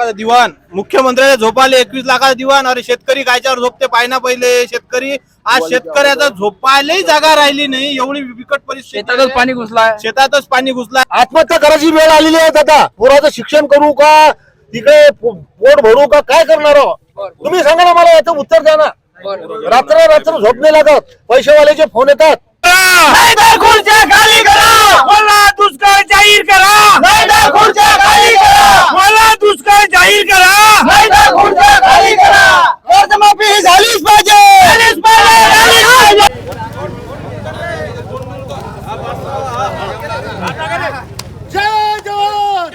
लाखाचा दिवाण. मुख्यमंत्र्याच्या झोपाले एकवीस लाखाचा दिवाण. अरे शेतकरी कायच्यावर झोपते पाहिना पहिले. शेतकरी आज शेतकऱ्याचा झोपायलाही जागा राहिली नाही. एवढी बिकट परिस्थिती शेतातच. पाणी घुसलाय. शेतातच पाणी घुसला आत्महत्या करायची वेळ आलेली आहे आता पोराचं शिक्षण करू का? तिकडे पो- पोट भरू का? काय करणार आहो? तुम्ही सांगा ना मला याचं उत्तर द्या ना. रात्र रात्र झोप नाही लागत. पैसेवाल्याचे फोन येतात. दुष्काळ जाहीर करा. खुर्च्या खाली करा. मला दुष्काळ जाहीर करा. खाली करा. कर्जमाफी झालीच पाहिजे. झालीच पाहिजे झालीच पाहिजे जय जवान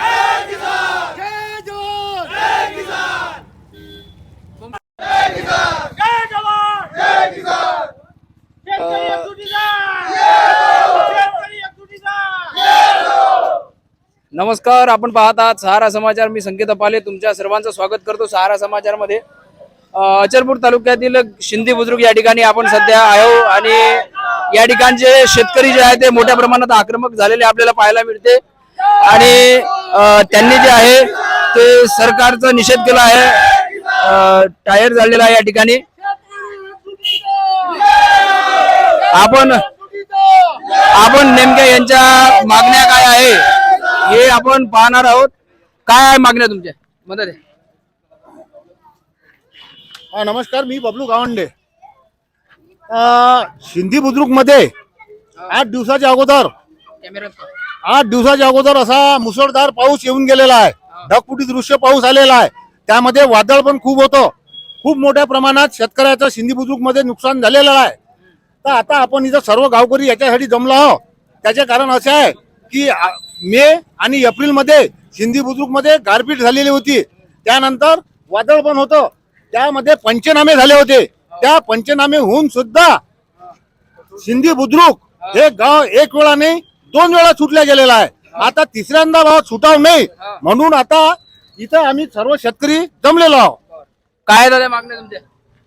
जय जवान नमस्कार आपण पाहत आहात सहारा समाचार. मी संकेत अपाले तुमच्या सर्वांचं स्वागत करतो सहारा समाचारमध्ये. अचलपूर तालुक्यातील शिंदे बुद्रुक या ठिकाणी आपण सध्या आहो आणि या ठिकाणचे शेतकरी जे आहे ते मोठ्या प्रमाणात आक्रमक झालेले आपल्याला पाहायला मिळते. आणि त्यांनी जे आहे ते सरकारचा निषेध केला आहे. टायर झालेला आहे या ठिकाणी. आपण आपण नेमक्या यांच्या मागण्या काय आहे? हे आपण पाहणार आहोत. काय आहे मागण्या तुमच्या? मदत हा नमस्कार मी बबलू गावंडे. सिंधी बुद्रुकमध्ये आठ दिवसाच्या अगोदर आठ दिवसाच्या अगोदर असा मुसळधार पाऊस येऊन गेलेला आहे. ढगफुटी दृश्य पाऊस आलेला आहे. त्यामध्ये वादळ पण खूप होतं. खूप मोठ्या प्रमाणात शेतकऱ्याचं सिंधी बुद्रुकमध्ये नुकसान झालेलं आहे. तर आता आपण इथं सर्व गावकरी याच्यासाठी जमलो आहोत. त्याचे कारण असे आहे की मे आणि एप्रिलमध्ये सिंधी बुद्रुकमध्ये गारपीट झालेली होती. त्यानंतर वादळ पण होतं. त्यामध्ये पंचनामे झाले होते. त्या पंचनामे होऊन सुद्धा सिंधी बुद्रुक हे गाव एक वेळा नाही दोन वेळा सुटल्या गेलेला आहे. आता तिसऱ्यांदा भाव सुटाव नाही. म्हणून आता इथं आम्ही सर्व शेतकरी जमलेलो आहोत. काय मागण्या तुमच्या?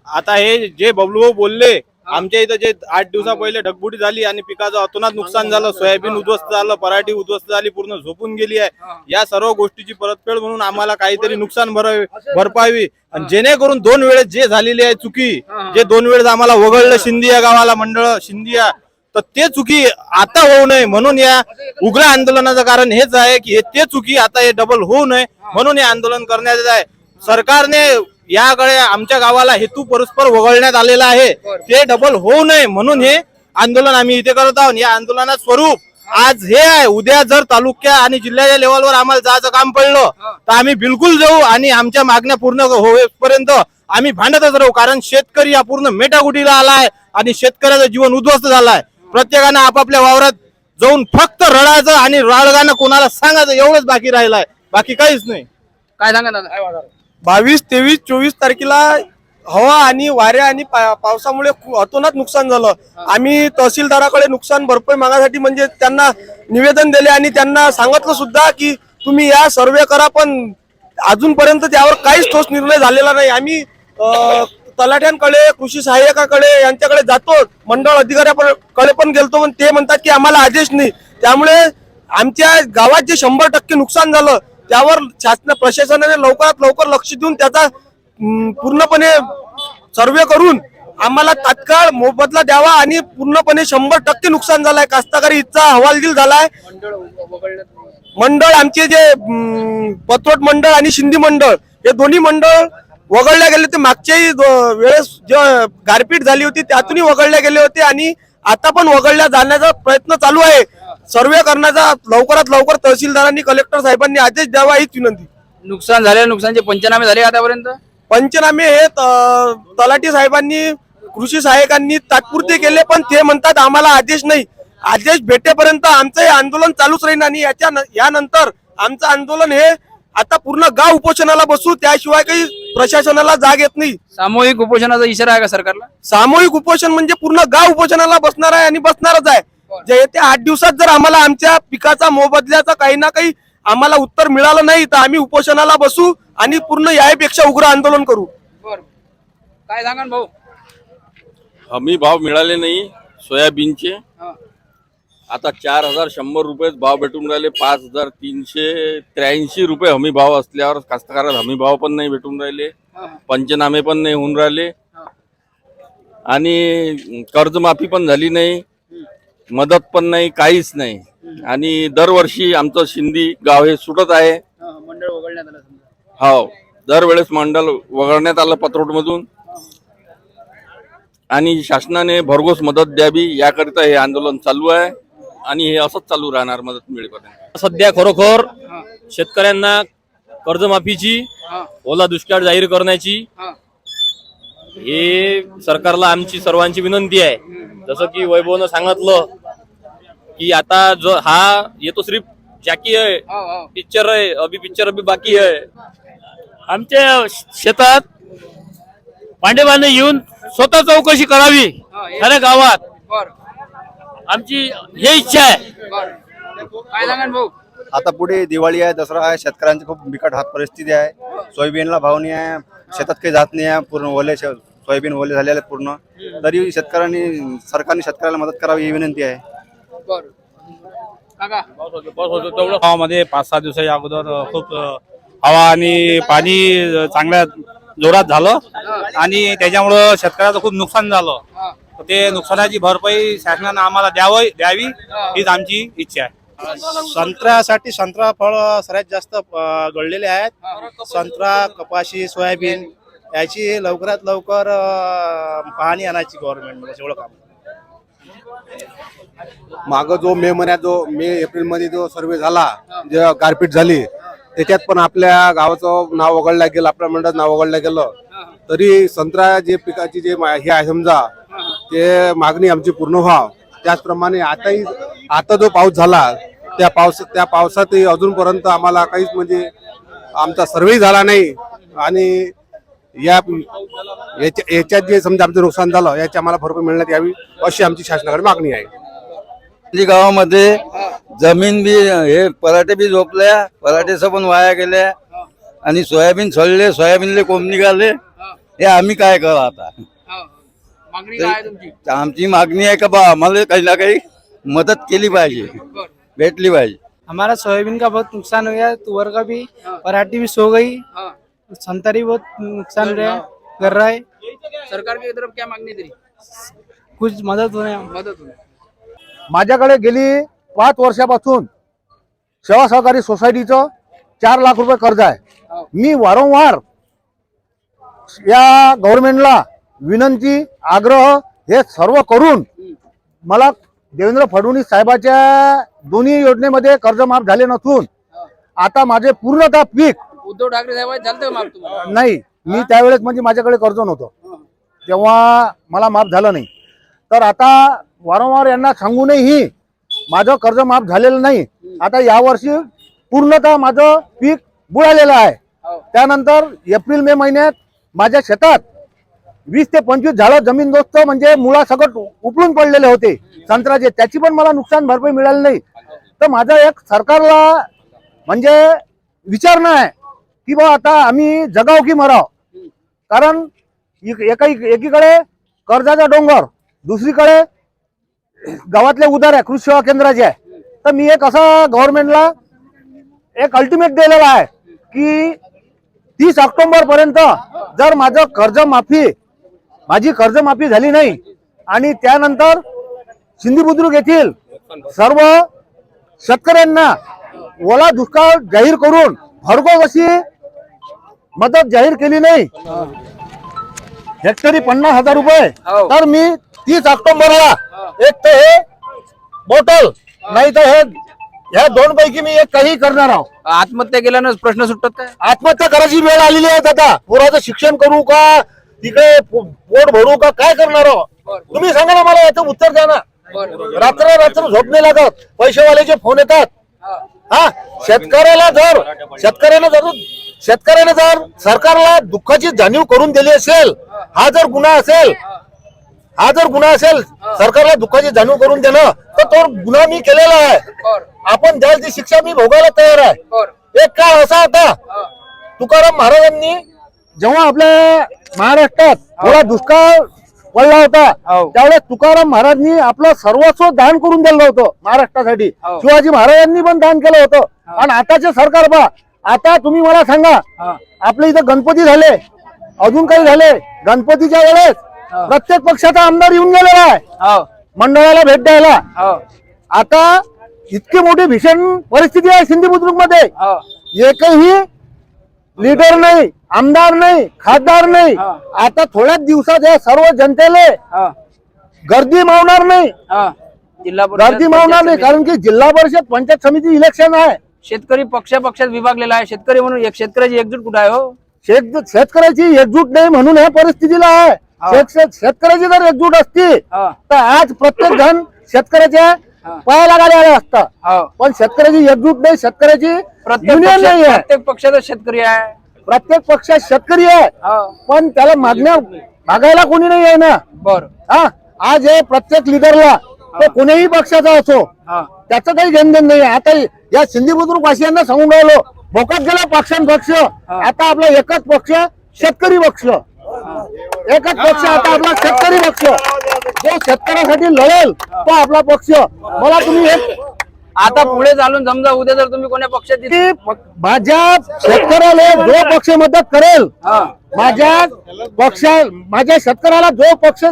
आता हे जे बबलू भाऊ बोलले आमच्या इथं जे आठ दिवसा पहिले ढगबुटी झाली आणि पिकाचं अतोनात नुकसान झालं सोयाबीन उद्ध्वस्त झालं पराठी उद्ध्वस्त झाली पूर्ण झोपून गेली आहे. या सर्व गोष्टीची परतफेड म्हणून आम्हाला काहीतरी नुकसान भरावी भरपावी. आणि जेणेकरून दोन वेळेस जे झालेली आहे चुकी जे दोन वेळेस आम्हाला वगळलं शिंदी या गावाला मंडळ शिंदिया तर ते चुकी आता होऊ नये म्हणून या उग्र आंदोलनाचं कारण हेच आहे की हे ते चुकी आता हे डबल होऊ नये म्हणून हे आंदोलन करण्यात येत आहे. सरकारने याकडे आमच्या गावाला हेतू परस्पर वगळण्यात आलेला आहे. ते डबल होऊ नये म्हणून हे आंदोलन आम्ही इथे करत आहोत. या आंदोलनात स्वरूप आज हे आहे. उद्या जर तालुक्या आणि जिल्ह्याच्या लेवलवर आम्हाला जायचं काम पडलं तर आम्ही बिलकुल जाऊ आणि आमच्या मागण्या पूर्ण होईपर्यंत आम्ही भांडतच राहू. कारण शेतकरी हा पूर्ण मेटाकुटीला आलाय आणि शेतकऱ्याचं जीवन उद्ध्वस्त झालाय. प्रत्येकानं आपापल्या वावरात जाऊन फक्त रडायचं आणि राळगानं कोणाला सांगायचं एवढंच बाकी राहिलाय. बाकी काहीच नाही. काय सांगा दादा? बावीस तेवीस चोवीस तारखेला हवा आणि वाऱ्या आणि पा- पावसामुळे अतोनात नुकसान झालं. आम्ही तहसीलदाराकडे नुकसान भरपाई मागासाठी म्हणजे त्यांना निवेदन दिले आणि त्यांना सांगितलं सुद्धा की तुम्ही या सर्वे करा पण अजूनपर्यंत त्यावर काहीच ठोस निर्णय झालेला नाही. आम्ही तलाठ्यांकडे कृषी सहाय्यकाकडे यांच्याकडे जातो. मंडळ अधिकाऱ्याकडे पण गेलतो पण ते म्हणतात की आम्हाला आदेश नाही. त्यामुळे आमच्या गावात जे शंभर टक्के नुकसान झालं त्यावर शासन प्रशासनाने लवकरात लवकर लक्ष देऊन त्याचा पूर्णपणे सर्वे करून आम्हाला तात्काळ मोबदला द्यावा आणि पूर्णपणे शंभर टक्के नुकसान झालाय. कास्तकारी इथचा हवालदिल झालाय. मंडळ आमचे जे पथरोट पतोट मंडळ आणि शिंदी मंडळ हे दोन्ही मंडळ वगळल्या गेले होते. मागच्याही वेळेस जे गारपीट झाली होती त्यातूनही वगळल्या गेले होते आणि आता पण वगळल्या जाण्याचा प्रयत्न चालू आहे. सर्वे करण्याचा लवकरात लवकर तहसीलदारांनी कलेक्टर साहेबांनी आदेश द्यावा हीच विनंती. नुकसान झालेल्या नुकसानचे पंचनामे झाले आतापर्यंत? पंचनामे हे त- तलाठी साहेबांनी कृषी सहाय्यकांनी तात्पुरते केले पण ते म्हणतात आम्हाला आदेश नाही. आदेश भेटेपर्यंत आमचं हे आंदोलन चालूच राहील आणि याच्या न- यानंतर आमचं आंदोलन हे आता पूर्ण गाव उपोषणाला बसू त्याशिवाय काही प्रशासनाला जाग येत नाही. सामूहिक उपोषणाचा इशारा आहे का सरकारला? सामूहिक उपोषण म्हणजे पूर्ण गाव उपोषणाला बसणार आहे आणि बसणारच आहे. जे येत्या आठ दिवसात जर आम्हाला आमच्या पिकाचा मोबदल्याचा काही ना काही आम्हाला उत्तर मिळालं नाही तर आम्ही उपोषणाला बसू आणि पूर्ण यापेक्षा उग्र आंदोलन करू. काय सांगा भाऊ? हमी भाव मिळाले नाही सोयाबीनचे. आता चार हजार शंभर रुपयेच भाव भेटून राहिले पाच हजार तीनशे त्र्याऐंशी रुपये हमी भाव असल्यावर कास्तकारात हमी भाव पण नाही भेटून राहिले पंचनामे पण नाही होऊन राहिले. आणि कर्जमाफी पण झाली नाही. मदत पण नाही काहीच नाही. आणि दरवर्षी आमचं शिंदी गाव हे सुटत आहे. मंडळ वगळण्यात आलं समजा. हो दरवेळेस मंडल वगळण्यात आलं पत्रोड मधून आणि शासनाने भरघोस मदत द्यावी याकरिता हे आंदोलन चालू आहे. आणि हे असंच चालू राहणार मदत मिळेपर्यंत. सध्या खरोखर शेतकऱ्यांना कर्जमाफीची. ओला दुष्काळ जाहीर करण्याची हा. सरकारला आमची सर्वांची विनंती आहे. जसं की वैभवनं सांगितलं की आता जो हा येतो सिर्फ जाकी आहे हो, हो. पिक्चर आहे अभी पिक्चर अभी बाकी आहे. आमच्या शेतात पांडेबाने येऊन स्वतः चौकशी करावी हा, खऱ्या गावात. आमची हे इच्छा आहे. बर. काय सांगाल भाऊ? आता पुढे दिवाळी आहे दसरा आहे शेतकऱ्यांची खूप बिकट हात परिस्थिती आहे. सोयाबीनला भाव नाही आहे शेतात काही जात नाही आहे पूर्ण ओले शे- सोयाबीन ओले झालेले आहेत पूर्ण. तरी शेतकऱ्यांनी सरकारने शेतकऱ्याला मदत करावी ही विनंती आहे. बर. काका? गावामध्ये पाच सहा दिवसाच्या अगोदर खूप अ, हवा आणि पाणी चांगल्या जोरात झालं. आणि त्याच्यामुळं शेतकऱ्याचं खूप नुकसान झालं. हा. तर ते नुकसानाची भरपाई शासनानं आम्हाला द्यावं द्यावी हीच आमची इच्छा आहे. संत्र्यासाठी संत्रा फळ सर्वात जास्त अ, गळलेले आहेत. संत्रा कपाशी सोयाबीन याची लवकरात लवकर पाहणी आणायची गव्हर्नमेंट एवढं काम. माग जो मे महिन्यात जो मे एप्रिलमध्ये जो सर्वे झाला जे गारपीट झाली त्याच्यात पण आपल्या गावाचं नाव वगळलं गेलं आपल्या मंडळात नाव वगळलं गेलं. तरी संत्रा जे पिकाची जे हे आहे समजा ते मागणी आमची पूर्ण व्हाव. त्याचप्रमाणे आताही आता जो पाऊस झाला त्या पावस त्या पावसातही अजूनपर्यंत आम्हाला काहीच म्हणजे आमचा सर्वे झाला नाही. आणि या याच्या- याच्यात जे समजा आमचं नुकसान झालं याची आम्हाला भरपाई मिळण्यात यावी अशी आमची शासनाकडे मागणी आहे गावामध्ये जमीन बी हे पराठे बी झोपल्या पराठे पण वाया गेल्या आणि सोयाबीन सडले सोयाबीनले कोंब निघाले हे आम्ही काय करू आता हो. मागणी काय आहे तुमची आमची मागणी आहे का बा आम्हाला काही ना काही मदत केली पाहिजे भेटली पाहिजे हमारा सोयाबीन का बहुत नुकसान हो गया तुअर का भी पराठी भी सो गई. संतरी बहुत नुकसान रहा कर रहा है। सरकार की तरफ क्या मागणी तरी? कुछ मदद होने। मदत होईल माझ्याकडे गेली पाच वर्षापासून सेवा सहकारी सोसायटीचं चार लाख रुपये कर्ज आहे. मी वारंवार या गव्हर्नमेंटला विनंती आग्रह हे सर्व करून मला देवेंद्र फडणवीस साहेबाच्या दोन्ही योजनेमध्ये कर्ज माफ झाले नसून आता माझे पूर्णतः पीक उद्धव ठाकरे साहेब चालतंय माग तुम्हाला नाही मी त्यावेळेस म्हणजे माझ्याकडे कर्ज नव्हतं. तेव्हा मला माफ झालं नाही. तर आता वारंवार यांना सांगूनही माझं कर्ज माफ झालेलं नाही. आता यावर्षी पूर्णतः माझं पीक बुडालेलं आहे. त्यानंतर एप्रिल मे महिन्यात माझ्या शेतात वीस ते पंचवीस झाडं जमीनदोस्त म्हणजे मुळासकट उपळून पडलेले होते. संत्र्याचे त्याची पण मला नुकसान भरपाई मिळाली नाही. तर माझं एक सरकारला म्हणजे विचारणं आहे. की बा आता आम्ही जगाव की मराव? कारण एक- एका एकीकडे कर्जाचा डोंगर दुसरीकडे गावातले उदार आहे कृषी सेवा केंद्राचे आहे. तर मी एक असा गव्हर्नमेंटला एक अल्टिमेट दिलेला आहे की तीस ऑक्टोबर पर्यंत जर माझं कर्जमाफी माझी कर्जमाफी झाली नाही आणि त्यानंतर सिंधी बुद्रुक येथील सर्व शेतकऱ्यांना ओला दुष्काळ जाहीर करून भरघोस अशी मदत जाहीर केली नाही. हेक्टरी पन्नास हजार रुपये. हो. तर मी तीस ऑक्टोबरला एक तर हे बॉटल नाही तर हे ह्या दोन पैकी मी एक काही करणार आहोत आत्महत्या केल्यानं प्रश्न सुटतात काय? आत्महत्या करायची वेळ आलेली आहे आता पोराचं शिक्षण करू का? तिकडे पो- पोट भरू का? काय करणार आहोत तुम्ही सांगा ना मला याचं उत्तर द्या ना. रात्र रात्र झोप नाही लागत. पैसेवाल्याचे फोन येतात हा शेतकऱ्याला जर शेतकऱ्याला जर शेतकऱ्याने जर सरकारला दुःखाची जाणीव करून दिली असेल हा जर गुन्हा असेल हा जर गुन्हा असेल सरकारला दुःखाची जाणीव करून देणं तर तो गुन्हा मी केलेला आहे. आपण द्यायची शिक्षा मी भोगायला तयार आहे. एक काळ असा होता तुकाराम महाराजांनी जेव्हा आपल्या महाराष्ट्रात थोडा दुष्काळ पडला होता. हो. त्यावेळेस तुकाराम महाराजांनी आपलं सर्वस्व दान करून दिलं होतं महाराष्ट्रासाठी. हो. शिवाजी महाराजांनी पण दान केलं होतं. आणि आताचे सरकार पहा. आता तुम्ही मला सांगा. हा. आपल्या इथं गणपती झाले. अजून काही झाले? गणपतीच्या वेळेस हा. प्रत्येक पक्षाचा आमदार येऊन गेलेला आहे. हो. मंडळाला भेट द्यायला. हो. आता इतकी मोठी भीषण परिस्थिती आहे सिंधी बुद्रुकमध्ये हो. एकही लीडर नाही आमदार नाही खासदार नाही. हा. आता थोड्याच दिवसात या सर्व जनतेले हो. गर्दी मावणार नाही. हो. जिल्हा गर्दी मावणार नाही कारण की जिल्हा परिषद पंचायत समिती इलेक्शन आहे. शेतकरी पक्ष पक्षात विभागलेला आहे. शेतकरी म्हणून एक शेतकऱ्याची एकजूट कुठे आहे हो? शेत शेतकऱ्याची एकजूट नाही म्हणून ह्या परिस्थितीला आहे. हा. शेत- शेतकऱ्याची जर एकजूट असती हो. तर आज प्रत्येक जण शेतकऱ्याच्या गाड्या आला असता हो. पण शेतकऱ्याची एकजूट नाही शेतकऱ्याची प्रत्येक युनियन नाही आहे प्रत्येक पक्षात शेतकरी आहे. प्रत्येक पक्षात शेतकरी आहे. हो. पण त्याला मागण्या मागायला कोणी नाही आहे ना. बर. हा? आज हे प्रत्येक लिडरला तो कोणीही पक्षाचा असो हा. त्याचं काही घेणदेण नाही. आता या सिंधी बुद्रुक वासियांना सांगून राहिलो भोकात गेला पक्षान पक्ष आता आपला एकच पक्ष शेतकरी पक्ष. एकच पक्ष आता आपला शेतकरी पक्ष. जो शेतकऱ्यासाठी लढेल तो आपला पक्ष. मला तुम्ही एक आता पुढे चालून समजा उद्या जर तुम्ही कोण्या पक्षात की माझ्या शेतकऱ्याला जो पक्ष मदत करेल हा. माझ्या पक्षा माझ्या शेतकऱ्याला जो पक्ष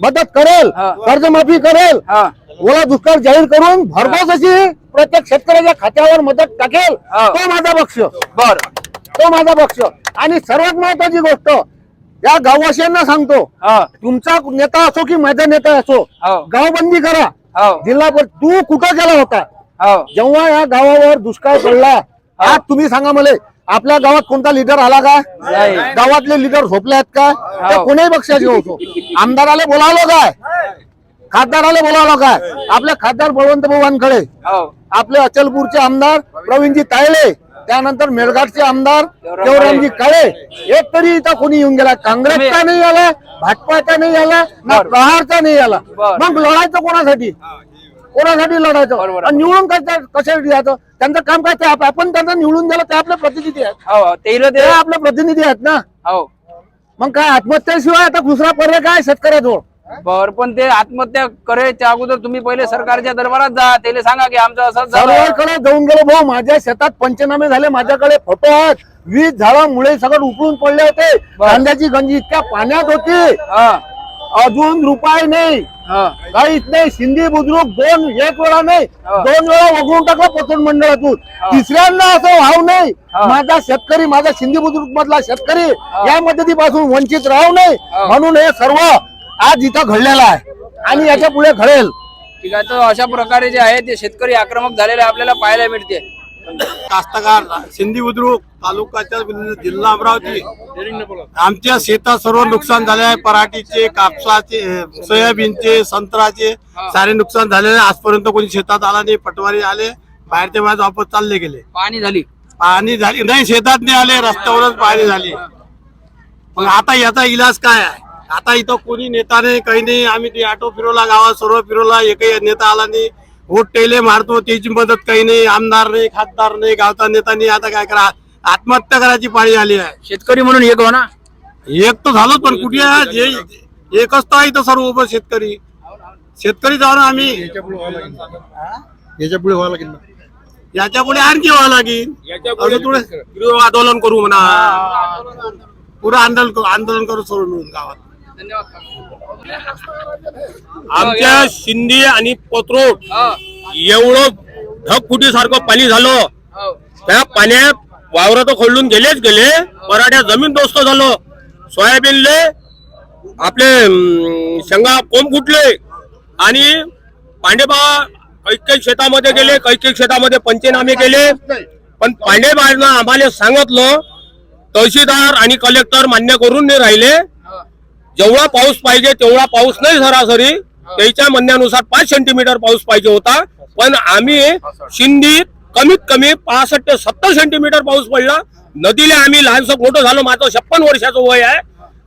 मदत करेल हा. कर्जमाफी करेल हा. ओला दुष्काळ जाहीर करून भरघोस अशी प्रत्येक शेतकऱ्याच्या खात्यावर मदत टाकेल हा. तो माझा पक्ष. बर. तो माझा पक्ष. आणि सर्वात महत्वाची गोष्ट या गाववासियांना सांगतो हा. तुमचा नेता असो की माझा नेता असो हो. गावबंदी करा. हो. जिल्हा पर- तू कुठं गेला होता? जेव्हा या गावावर दुष्काळ पडला आज तुम्ही सांगा मला आपल्या गावात कोणता लिडर आला का. गावातले लिडर झोपले आहेत का? कोणीही पक्षाचे होतो आमदाराला बोलावलं काय खासदाराला बोलावलं काय आपले खासदार बळवंत भाऊ वानखडे हो. आपले अचलपूरचे आमदार प्रवीणजी तायले त्यानंतर मेळघाटचे आमदार देवराम देवरामजी काळे. एक तरी इथं कोणी येऊन गेला. काँग्रेसचा नाही आला भाजपाचा नाही आला ना. प्रहारचा नाही आला. मग लढायचं कोणासाठी? कोणासाठी लढायचं. आणि निवडून काय कशासाठी द्यायचं? त्यांचं काम काय? ते आप- आपण त्यांना निवडून दिलं ते आपले प्रतिनिधी आहेत. हो ते ते आपले प्रतिनिधी आहेत ना. हो. मग काय आत्महत्येशिवाय आता दुसरा पर्याय काय? शेतकऱ्याजवळ. बर पण ते आत्महत्या करायच्या अगोदर तुम्ही पहिले सरकारच्या दरबारात जा त्याला सांगा की आमचं झालं सर्वांकडे जाऊन गेलो भाऊ माझ्या शेतात पंचनामे झाले माझ्याकडे फोटो आहेत. वीज झाडामुळे सगळं उपळून पडले होते. बरं. कांद्याची गंजी इतक्या पाण्यात होती. हा. अजून रुपये नाही. हा. काहीच नाही. सिंधी बुद्रुक दोन एक वेळा नाही. हा. दोन वेळा वगळून टाकला पतन मंडळातून. तिसऱ्यांदा असं व्हाव नाही. हा. माझा शेतकरी माझा सिंधी बुद्रुक मधला शेतकरी या मदतीपासून वंचित राहू नये. हा. म्हणून हे सर्व आज इथं घडलेलं आहे. आणि याच्यापुढे घडेल. ठीक आहे तर अशा प्रकारे जे आहे ते शेतकरी आक्रमक झालेले आपल्याला पाहायला मिळते. कास्तकार सिंधी बुद्रुक तालुक्याच्या जिल्हा अमरावती. आमच्या शेतात सर्व नुकसान झाले आहे. पराठीचे कापसाचे सोयाबीनचे संत्र्याचे सारे नुकसान झालेले आहे. आजपर्यंत कोणी शेतात आला नाही पटवारी आले. बाहेरचे माझे वापस चालले गेले. पाणी झाली. पाणी झाली. नाही शेतात नाही आले. रस्त्यावरच पाणी झाली. मग आता याचा इलाज काय आहे? आता इथं कोणी नेता नाही काही नाही. आम्ही ते ऑटो फिरवला गावात सर्व फिरवला एकही नेता आला नाही. वोट टेले मारतो त्याची मदत काही नाही. आमदार नाही खासदार नाही गावचा नेता नाही. आता काय करा आत्महत्या करायची पाळी आली आहे. शेतकरी म्हणून एक हो ना? एक तर झालो पण कुठे आहे? जे एकच तर आहे इथं सर्व उभं शेतकरी. शेतकरी जाऊन आम्ही. याच्यापुढे व्हावं लागेल याच्यापुढे आणखी व्हावं लागेल. आंदोलन करू म्हणा. पुरं आंदोलन करू आंदोलन करू सर्व मिळून गावात. आमच्या शिंदे आणि पत्रोट हो, एवढं ढगफुटी सारखं पाणी झालं. हो. त्या पाण्यात वावर तर खोलून गेलेच गेले. पराठ्या जमीन दोस्त झालं. सोयाबीनले आपले शेंगा कोंब फुटले. आणि पांडेबा काही काही शेतामध्ये गेले. काही शेतामध्ये पंचनामे केले. पण पांडेबानं आम्हाला सांगितलं तहसीलदार आणि कलेक्टर मान्य करून नाही राहिले. जेवढा पाऊस पाहिजे तेवढा पाऊस नाही सरासरी. त्याच्या म्हणण्यानुसार पाच सेंटीमीटर पाऊस पाहिजे होता. पण आम्ही शिंदीत कमीत कमी पासष्ट ते सत्तर सेंटीमीटर पाऊस पडला. नदीला आम्ही लहानसं मोठं झालो. माझं छप्पन वर्षाचं वय आहे.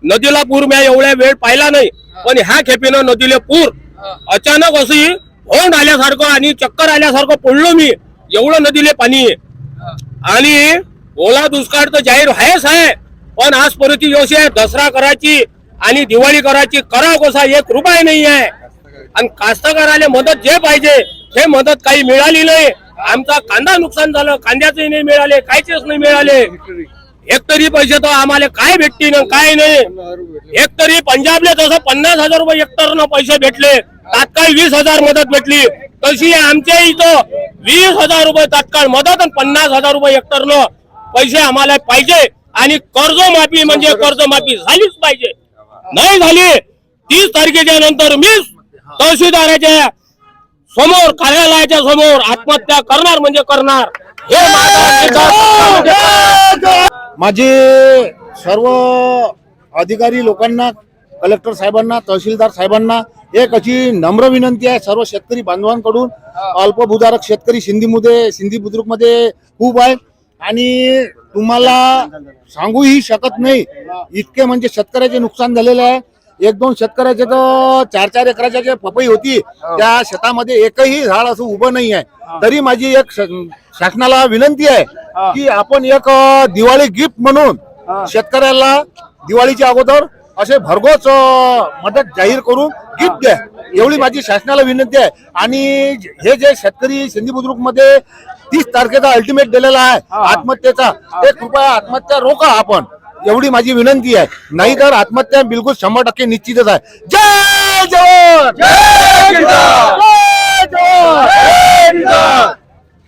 नदीला पूर मी एवढ्या वेळ पाहिला नाही. पण ह्या खेपेनं नदीला पूर अचानक अशी भोंड आल्यासारखं आणि चक्कर आल्यासारखं पडलो मी. एवढं नदीले पाणी आणि ओला दुष्काळ तर जाहीर आहेच आहे. पण आज परिस्थिती अशी आहे. दसरा करायची आणि दिवाळी करायची करा कसा एक रुपये नाही आहे. आणि कास्तकाराला मदत जे पाहिजे हे मदत काही मिळाली नाही. आमचा कांदा नुकसान झालं कांद्याचे नाही मिळाले कायचेच नाही मिळाले. एक तरी पैसे तर आम्हाला काय भेटतील काय नाही. एक तरी पंजाबले जसं पन्नास हजार रुपये एकटरनं पैसे भेटले तात्काळ वीस हजार मदत भेटली. तशी आमच्या इथं वीस हजार रुपये तात्काळ मदत आणि पन्नास हजार रुपये हेक्टरनं पैसे आम्हाला पाहिजे. आणि कर्जमाफी म्हणजे कर्जमाफी झालीच पाहिजे. नाही झाली. तीस तारखेच्या नंतर मी तहसीलदाराच्या समोर कार्यालयाच्या समोर आत्महत्या करणार म्हणजे करणार. हे माझे सर्व अधिकारी लोकांना कलेक्टर साहेबांना तहसीलदार साहेबांना एक अशी नम्र विनंती आहे. सर्व शेतकरी बांधवांकडून अल्पभूधारक शेतकरी सिंधीमध्ये सिंधी बुद्रुकमध्ये खूप आहे. आणि तुम्हाला सांगूही शकत नाही. इतके म्हणजे शेतकऱ्याचे नुकसान झालेलं आहे. एक दोन शेतकऱ्याचे तर चार चार एकराच्या जे पपई होती त्या शेतामध्ये एकही झाड असं उभं नाही आहे. तरी माझी एक शासनाला विनंती आहे की आपण एक दिवाळी गिफ्ट म्हणून शेतकऱ्याला दिवाळीच्या अगोदर असे भरघोस मदत जाहीर करून गिफ्ट द्या. एवढी माझी शासनाला विनंती आहे. आणि हे जे शेतकरी सिंधी बुद्रुकमध्ये तीस तारखेचा अल्टिमेट दिलेला आहे. आत्महत्येचा. ते कृपया आत्महत्या रोखा आपण. एवढी माझी विनंती आहे. नाही तर आत्महत्या बिलकुल शंभर टक्के निश्चितच आहे. जय जवान! जय किसान! जय जवान! जय किसान!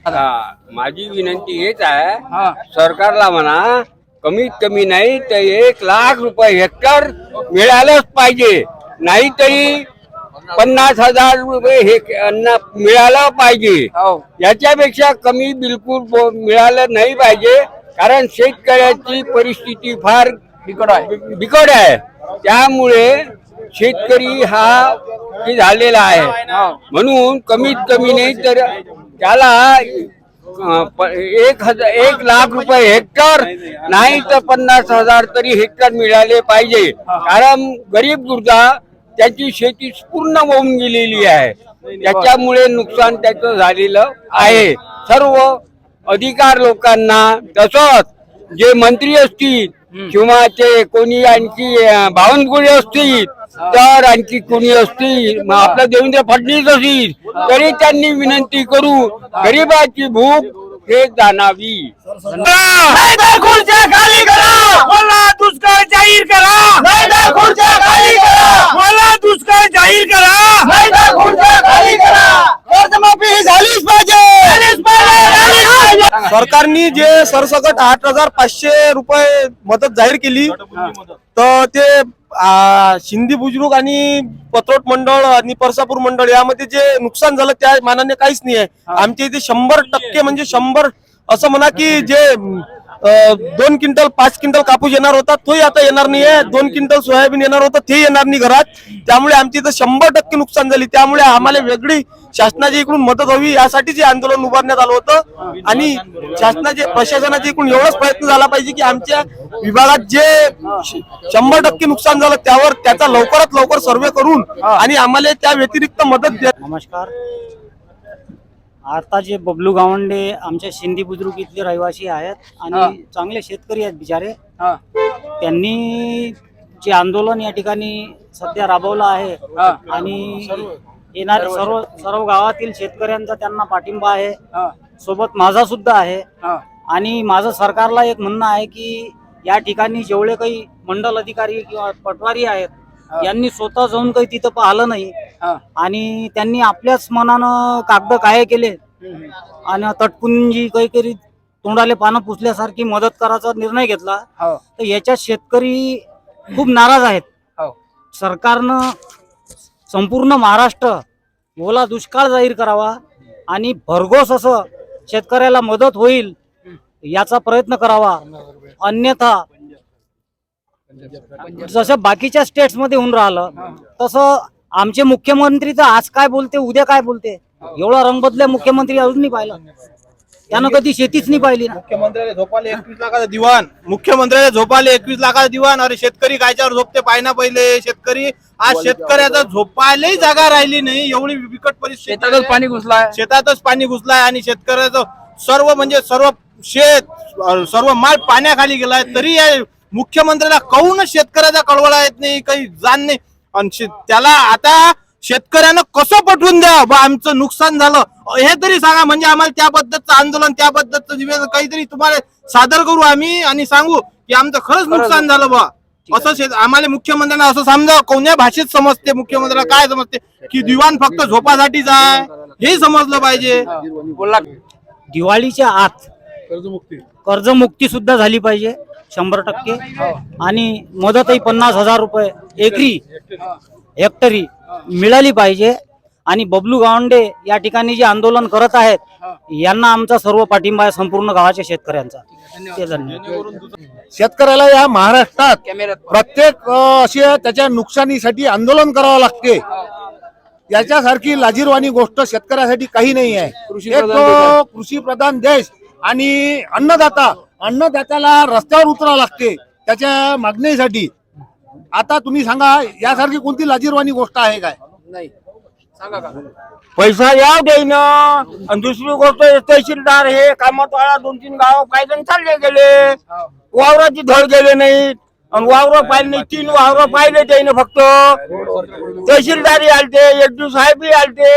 आता माझी विनंती हेच आहे सरकारला म्हणा कमीत कमी नाही तर एक लाख रुपये हेक्टर मिळालंच पाहिजे. नाहीतरी पन्नास हजार रुपये हे अन्न मिळालं पाहिजे. याच्यापेक्षा कमी बिलकुल मिळालं नाही पाहिजे. कारण शेतकऱ्याची परिस्थिती फार बिकट आहे. बिकट आहे. त्यामुळे शेतकरी हा हे झालेला आहे. म्हणून कमीत कमी नाही तर त्याला एक हजार एक लाख रुपये हेक्टर नाही तर पन्नास हजार तरी हेक्टर मिळाले पाहिजे. कारण गरीब दुर्गा त्याची शेती पूर्ण होऊन गेलेली आहे. त्याच्यामुळे नुकसान त्याचं झालेलं आहे. सर्व अधिकार लोकांना तसंच जे मंत्री असतील किंवा ते कोणी आणखी अं, बावनकुळे असतील तर आणखी कोणी असतील मग आपलं देवेंद्र फडणवीस असतील तरी त्यांनी विनंती करू गरीबाची भूक हे जाणावी. दुष्काळ जाहीर करा. मला दुष्काळ जाहीर करा. कर्जमाफी झालीच पाहिजे. सरकारने जे सरसकट आठ हजार पाचशे रुपये मदत जाहीर केली तर ते आ, शिंदी बुजुर्ग आणि पत्रोट मंडळ आणि परसापूर मंडळ यामध्ये जे नुकसान झालं त्या मानाने काहीच नाही आहे. आमच्या इथे शंभर टक्के म्हणजे शंभर असं म्हणा की जे दोन क्विंटल पाच क्विंटल कापूस येणार होता तोही आता येणार नाही आहे दोन क्विंटल सोयाबीन येणार होतं ते येणार नाही घरात. त्यामुळे आमची इथं शंभर टक्के नुकसान झाली. त्यामुळे आम्हाला वेगळी शासनाची इकडून मदत हवी यासाठी जे आंदोलन उभारण्यात आलं होतं. आणि शासनाचे प्रशासनाचे इकडून एवढाच प्रयत्न झाला पाहिजे की आमच्या विभागात जे शंभर टक्के नुकसान झालं त्यावर त्याचा लवकरात लवकर सर्वे करून आणि आम्हाला त्या व्यतिरिक्त मदत द्या. नमस्कार. आता जे बबलू गावंडे आमच्या सिंधी बुद्रुक इथले रहिवासी आहेत आणि चांगले शेतकरी आहेत बिचारे हा. त्यांनी जे आंदोलन या ठिकाणी सध्या राबवलं आहे हा. आणि येणारे सर्व सर्व गावातील शेतकऱ्यांचा त्यांना पाठिंबा आहे हा. सोबत माझा सुद्धा आहे हा. आणि माझं सरकारला एक म्हणणं आहे की या ठिकाणी जेवढे काही मंडल अधिकारी किंवा पटवारी आहेत यांनी स्वतः जाऊन काही तिथं पाहिलं नाही. आणि त्यांनी आपल्याच मनानं कागद काय केले? आणि तटकून जी काहीतरी तोंडाले पानं पुसल्यासारखी मदत करायचा निर्णय घेतला. हो. तर याच्यात शेतकरी खूप नाराज आहेत. हो. सरकारनं संपूर्ण महाराष्ट्र ओला दुष्काळ जाहीर करावा आणि भरघोस असं शेतकऱ्याला मदत होईल याचा प्रयत्न करावा. अन्यथा जसं बाकीच्या स्टेट्समध्ये होऊन राहिलं तसं आमचे मुख्यमंत्री तर आज काय बोलते उद्या काय बोलते? एवढा रंग बदल्या मुख्यमंत्री अजून नाही पाहिला. त्यानं कधी शेतीच नाही पाहिली ना. मुख्यमंत्र्याला झोपाले एकवीस लाखाचा दिवाण. मुख्यमंत्र्याला झोपाले एकवीस लाखाचा दिवाण. अरे शेतकरी कायच्यावर झोपते? पाहिना पहिले. शेतकरी आज शेतकऱ्याचा झोपायलाही जागा राहिली नाही. एवढी बिकट परिस्थिती शेतातच. पाणी घुसलाय. शेतातच पाणी घुसलाय आणि शेतकऱ्याचं सर्व म्हणजे सर्व शेत सर्व माल पाण्याखाली गेलाय. तरी या मुख्यमंत्र्याला काहूनच शेतकऱ्याचा कळवळा येत नाही काही जाण नाही? आणि त्याला आता शेतकऱ्यानं कसं पटवून द्या बा आमचं नुकसान झालं. हे तरी सांगा म्हणजे आम्हाला त्या पद्धतचं आंदोलन त्या पद्धतचं निवेदन काहीतरी तुम्हाला सादर करू आम्ही आणि सांगू की आमचं खरंच नुकसान झालं बा. असं शेत आम्हाला मुख्यमंत्र्यांना असं समजा कोण्या भाषेत समजते मुख्यमंत्र्याला काय समजते? की दिवाण फक्त झोपासाठीच आहे हे समजलं पाहिजे. बोला दिवाळीच्या आत कर्जमुक्ती सुद्धा झाली पाहिजे. शंभर टक्के. आणि मदतही पन्नास हजार रुपये एकरी हेक्टरी मिळाली पाहिजे. आणि बबलू गावंडे या ठिकाणी जे आंदोलन करत आहेत यांना आमचा सर्व पाठिंबा आहे संपूर्ण गावाच्या शेतकऱ्यांचा. ते धन्यवाद शेतकऱ्याला या महाराष्ट्रात प्रत्येक अ, अशी त्याच्या नुकसानीसाठी आंदोलन करावं लागते. याच्यासारखी लाजीरवाणी गोष्ट शेतकऱ्यासाठी काही नाही आहे. कृषी कृषी प्रधान देश आणि अन्नदाता अन्नदात्याला रस्त्यावर उतरावं लागते त्याच्या मागणीसाठी. आता तुम्ही सांगा यासारखी कोणती लाजीरवाणी गोष्ट आहे काय? नाही. सांगा का? पैसा याव देईन. आणि दुसरी गोष्ट तहसीलदार हे कामात वाळा दोन तीन गाव काही जण चालले गेले. वावराची धड गेले नाहीत. आणि वावर पाहिले नाही तीन वावर पाहिले त्याने फक्त. तहसीलदारी आलते एक दिवस साहेब आलते.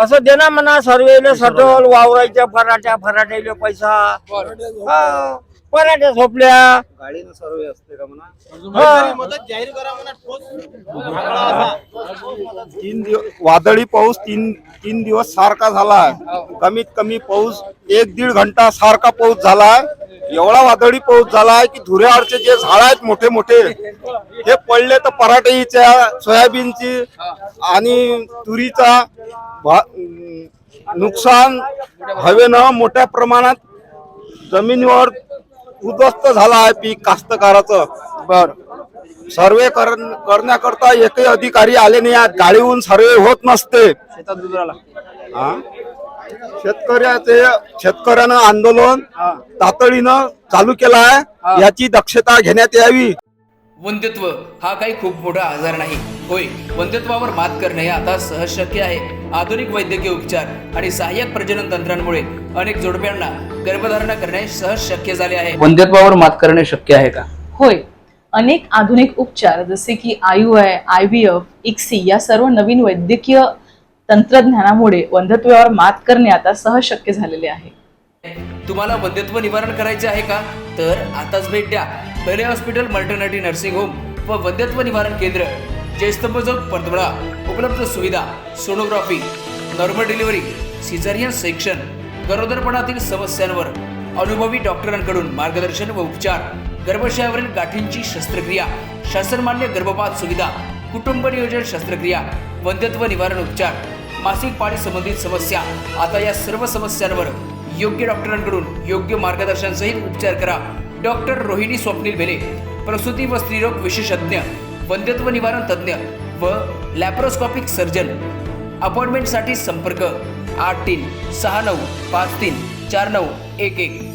असं देना म्हणा सर्वेले सटल वावराच्या फराट्या फराट्याले पैसा. हा, पराठ्या झोपल्या. गाडीनं सर्व असते का म्हणा? हा. मदत जाहीर करा म्हणा ठोस. तीन दिवस वादळी पाऊस तीन तीन दिवस सारखा झाला कमीत कमी पाऊस एक दीड घंटा सारखा पाऊस झाला एवढा वादळी पाऊस झाला की धुऱ्यावरचे जे झाड आहेत मोठे मोठे हे पडले तर पराठीच्या सोयाबीनची आणि तुरीचा नुकसान हवेनं मोठ्या प्रमाणात जमिनीवर उद्ध्वस्त झाला आहे पीक कास्तकाराचं. बर. सर्वे कर- करण्याकरता एकही अधिकारी आले नाही आहेत. गाडीहून सर्वे होत नसते. शेतात हा? शेतकऱ्याचे शेतकऱ्यानं आंदोलन तातडीनं चालू केलं आहे. याची दक्षता घेण्यात यावी. वंध्यत्व हा काही खूप मोठा आजार नाही. होय वंध्यत्वावर मात करणे हे आता सहज शक्य आहे. आधुनिक वैद्यकीय उपचार आणि सहाय्यक प्रजनन तंत्रांमुळे अनेक जोडप्यांना गर्भधारणा करणे सहज शक्य झाले आहे. वंध्यत्वावर मात करणे शक्य आहे का? होय अनेक आधुनिक उपचार जसे की IUI I I V F ICSI या सर्व नवीन वैद्यकीय तंत्रज्ञानामुळे वंध्यत्वावर मात करणे आता सहज शक्य झालेले आहे. तुम्हाला वंध्यत्व निवारण करायचे आहे का? तर आताच भेट द्या. पहिले हॉस्पिटल मल्टर्निटी नर्सिंग होम व वंध्यत्व निवारण केंद्र जयस्तंभ चौक परतवडा उपलब्ध सुविधा sonography normal delivery caesarean section गरोदरपणातील समस्यांवर अनुभवी डॉक्टरांकडून मार्गदर्शन व उपचार गर्भाशयावरील गाठींची शस्त्रक्रिया शासनमान्य गर्भपात सुविधा कुटुंब नियोजन शस्त्रक्रिया वंध्यत्व निवारण उपचार मासिक पाळी संबंधित समस्या. आता या सर्व समस्यांवर योग्य डॉक्टरांकडून योग्य मार्गदर्शनसहित उपचार करा. डॉक्टर रोहिणी स्वप्नील भेले प्रसूती व स्त्रीरोग विशेषज्ञ वंध्यत्व निवारण तज्ज्ञ व लॅप्रोस्कॉपिक सर्जन. अपॉइंटमेंटसाठी संपर्क आठ तीन सहा नऊ पाच तीन चार नऊ एक एक.